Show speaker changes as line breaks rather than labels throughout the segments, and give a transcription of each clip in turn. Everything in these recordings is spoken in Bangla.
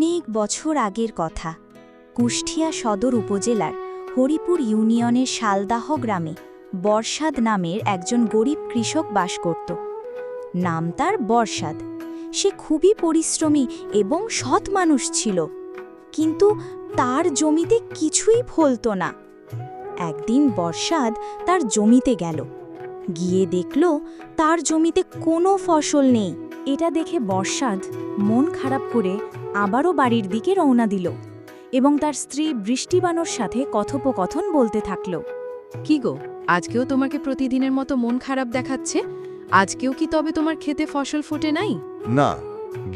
অনেক বছর আগের কথা। কুষ্টিয়া সদর উপজেলার হরিপুর ইউনিয়নের শালদাহ গ্রামে বর্ষাদ নামের একজন গরিব কৃষক বাস করত। নাম তার বর্ষাদ সে খুবই পরিশ্রমী এবং সৎ মানুষ ছিল। কিন্তু তার জমিতে কিছুই ফলতো না। একদিন বর্ষাদ তার জমিতে গেল। গিয়ে দেখল তার জমিতে কোনো ফসল নেই। এটা দেখে বর্ষাদ মন খারাপ করে আবারও বাড়ির দিকে রওনা দিল এবং তার স্ত্রী বৃষ্টিবানোর সাথে কথোপকথন বলতে থাকল।
কি গো আজকেও তোমাকে প্রতিদিনের মতো মন খারাপ দেখাচ্ছে? আজকেও কি তবে তোমার খেতে ফসল ফোটে নাই?
না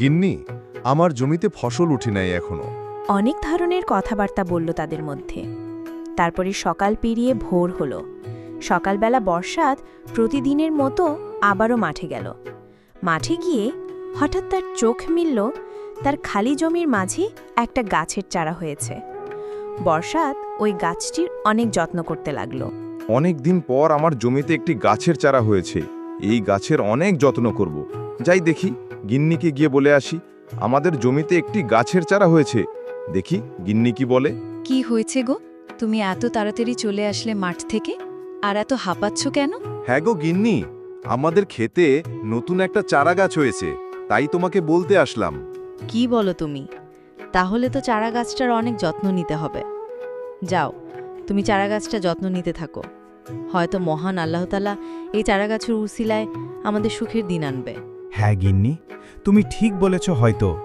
গিন্নি আমার জমিতে ফসল উঠে নাই এখনও।
অনেক ধরনের কথাবার্তা বলল তাদের মধ্যে। তারপরে সকাল পেরিয়ে ভোর হলো। সকালবেলা বর্ষাত প্রতিদিনের মতো আবারও মাঠে গেল। মাঠে গিয়ে হঠাৎ তার চোখ মিলল তার খালি জমির মাঝে একটা গাছের চারা হয়েছে। বর্ষাত ওই গাছটির অনেক যত্ন করতে লাগল।
অনেক দিন পর আমার জমিতে একটি গাছের চারা হয়েছে। এই গাছের অনেক যত্ন করব। যাই দেখি গিন্নিকে গিয়ে বলে আসি আমাদের জমিতে একটি গাছের চারা হয়েছে। দেখি গিন্নি কি বলে?
কি হয়েছে গো? তুমি এত তাড়াতাড়ি চলে আসলে মাঠ থেকে? আর এত হাঁপাচ্ছ কেন?
হ্যাঁ গো গিন্নি আমাদের খেতে নতুন একটা চারা গাছ হয়েছে। তাই তোমাকে বলতে আসলাম।
কি বলো তুমি? তাহলে তো চারা গাছটার অনেক যত্ন নিতে হবে। যাও তুমি চারা গাছটা যত্ন নিতে থাকো। হয়তো মহান আল্লাহতালা এই চারা গাছের উসিলায় আমাদের সুখের দিন আনবে।
হ্যাঁ গিন্নি তুমি ঠিক বলেছ হয়তো।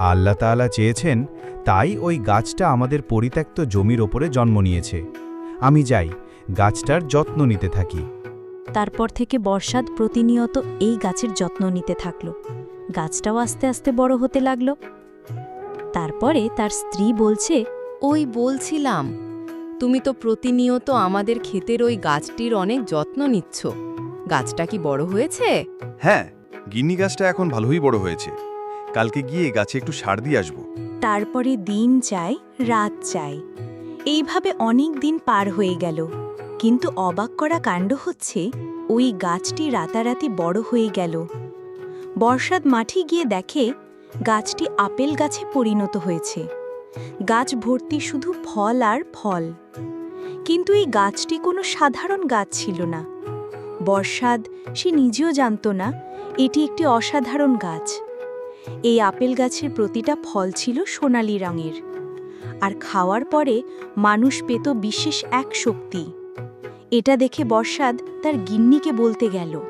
আল্লাহ তাআলা চেয়েছেন তাই ওই গাছটা আমাদের পরিত্যক্ত জমির ওপরে জন্ম নিয়েছে। আমি যাই গাছটার যত্ন নিতে থাকি।
তারপর থেকে বর্ষাদ প্রতিনিয়ত এই গাছের যত্ন নিতে থাকল। গাছটাও আস্তে আস্তে বড় হতে লাগল। তারপরে তার স্ত্রী বলছে
ওই বলছিলাম তুমি তো প্রতিনিয়ত আমাদের ক্ষেতের ওই গাছটির অনেক যত্ন নিচ্ছ। গাছটা কি বড় হয়েছে?
হ্যাঁ গিন্নি গাছটা এখন ভালোই বড় হয়েছে। কালকে গিয়ে গাছে একটু সার দিয়ে আসব।
তারপরে দিন চাই রাত চাই। এইভাবে অনেক দিন পার হয়ে গেল। কিন্তু অবাক করা কাণ্ড হচ্ছে ওই গাছটি রাতারাতি বড় হয়ে গেল। বর্ষাদ মাঠে গিয়ে দেখে গাছটি আপেল গাছে পরিণত হয়েছে। গাছ ভর্তি শুধু ফল আর ফল। কিন্তু এই গাছটি কোনো সাধারণ গাছ ছিল না। বর্ষাদ সে নিজেও জানত না, এটি একটি অসাধারণ গাছ। এই আপেল গাছের প্রতিটা ফল ছিল সোনালি রঙের। আর খাওয়ার পরে মানুষ পেত বিশেষ এক শক্তি। এটা দেখে বর্ষাদ তার গিন্নিকে বলতে গেল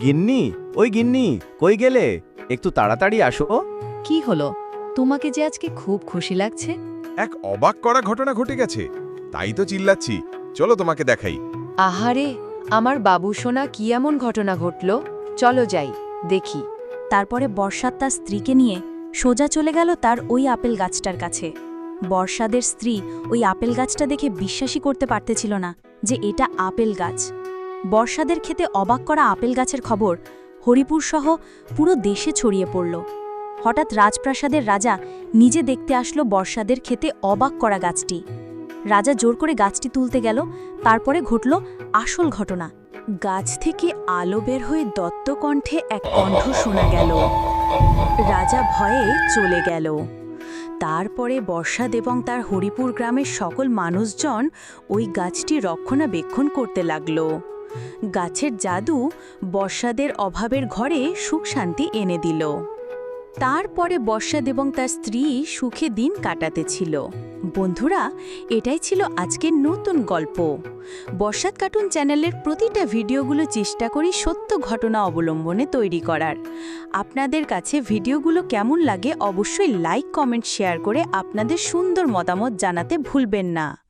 গিন্নি ওই গিন্নি কই গেলে? একটু তাড়াতাড়ি আসো।
কি হলো? তোমাকে যে আজকে খুব খুশি লাগছে।
এক অবাক করা ঘটনা ঘটে গেছে। তাই তো চিল্লাচ্ছি। চলো তোমাকে দেখাই।
আহারে আমার বাবু সোনা কি এমন ঘটনা ঘটল? চলো যাই দেখি।
তারপরে বর্ষাদ তার স্ত্রীকে নিয়ে সোজা চলে গেল তার ওই আপেল গাছটার কাছে। বর্ষাদের স্ত্রী ওই আপেল গাছটা দেখে বিশ্বাসই করতে পারতেছিল না যে এটা আপেল গাছ। বর্ষাদের খেতে অবাক করা আপেল গাছের খবর হরিপুর সহ পুরো দেশে ছড়িয়ে পড়ল। হঠাৎ রাজপ্রাসাদের রাজা নিজে দেখতে আসলো বর্ষাদের খেতে অবাক করা গাছটি। রাজা জোর করে গাছটি তুলতে গেল, তারপরে ঘটল আসল ঘটনা। গাছ থেকে আলো বের হয়ে দত্তকণ্ঠে এক কণ্ঠ শোনা গেল। রাজা ভয়ে চলে গেল। তারপরে বর্ষাদ এবং তার হরিপুর গ্রামের সকল মানুষজন ওই গাছটি রক্ষণাবেক্ষণ করতে লাগল। গাছের জাদু বর্ষাদের অভাবের ঘরে সুখ শান্তি এনে দিল। তারপরে বর্ষাদ এবং তার স্ত্রী সুখে দিন কাটাতে ছিল। বন্ধুরা, এটাই ছিল আজকের নতুন গল্প। বর্ষাদ কার্টুন চ্যানেলের প্রতিটা ভিডিওগুলো চেষ্টা করি সত্য ঘটনা অবলম্বনে তৈরি করার। আপনাদের কাছে ভিডিওগুলো কেমন লাগে অবশ্যই লাইক, কমেন্ট, শেয়ার করে আপনাদের সুন্দর মতামত জানাতে ভুলবেন না।